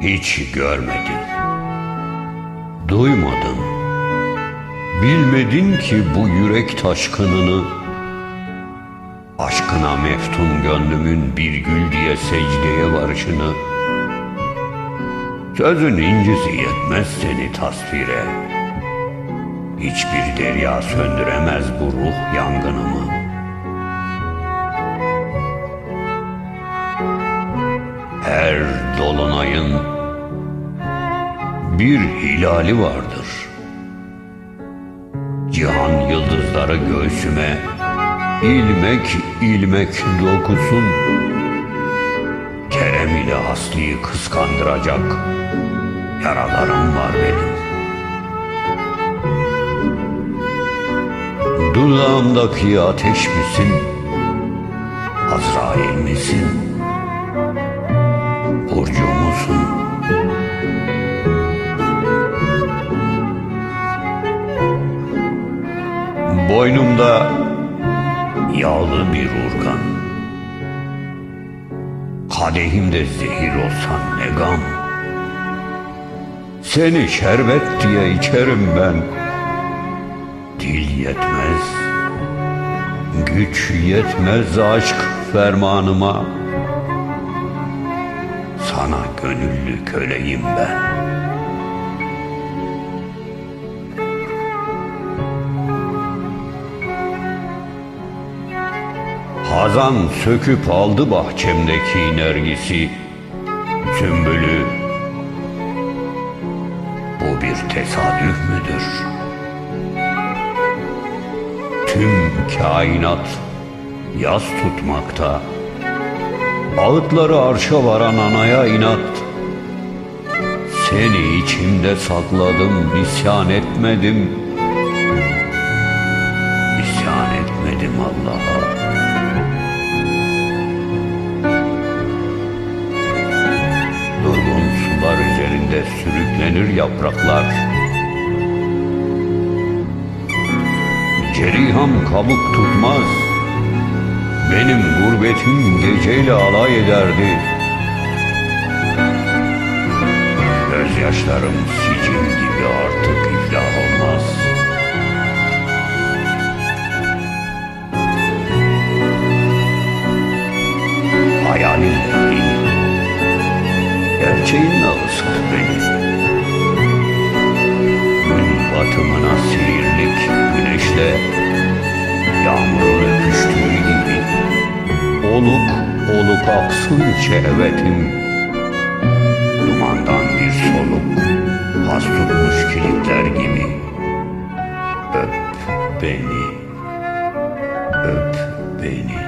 Hiç görmedin. Duymadın. Bilmedin ki bu yürek taşkınını. Aşkına meftun gönlümün bir gül diye secdeye varışını. Sözün incisi yetmez seni tasvire. Hiçbir derya söndüremez bu ruh dolunayın bir hilali vardır. Cihan yıldızları göğsüme ilmek ilmek dokusun. Kerem ile Aslı'yı kıskandıracak yaralarım var benim. Dudağımdaki ateş misin? Azrail misin? Burcu musun? Boynumda yağlı bir urgan. Kadehimde zehir olsan ne gam. Seni şerbet diye içerim ben. Dil yetmez, güç yetmez aşk fermanıma. Sana gönüllü köleyim ben. Hazan söküp aldı bahçemdeki nergisi, sümbülü. Bu bir tesadüf müdür? Tüm kainat yaz tutmakta, ağıtları arşa varan anaya inat. Seni içimde sakladım, isyan etmedim. İsyan etmedim Allah'a. Durgun sular üzerinde sürüklenir yapraklar. Ceriham kabuk tutmaz. Benim gurbetim geceyle alay ederdi. Gözyaşlarım sicim gibi artık iflah olmaz. Hayalinle değil, gerçeğinle ısıt beni. Gün batımına seyirlik güneşle olup olup aksın şehvetim. Dumandan bir soluk Has tutmuş kilitler gibi. Öp beni Öp beni.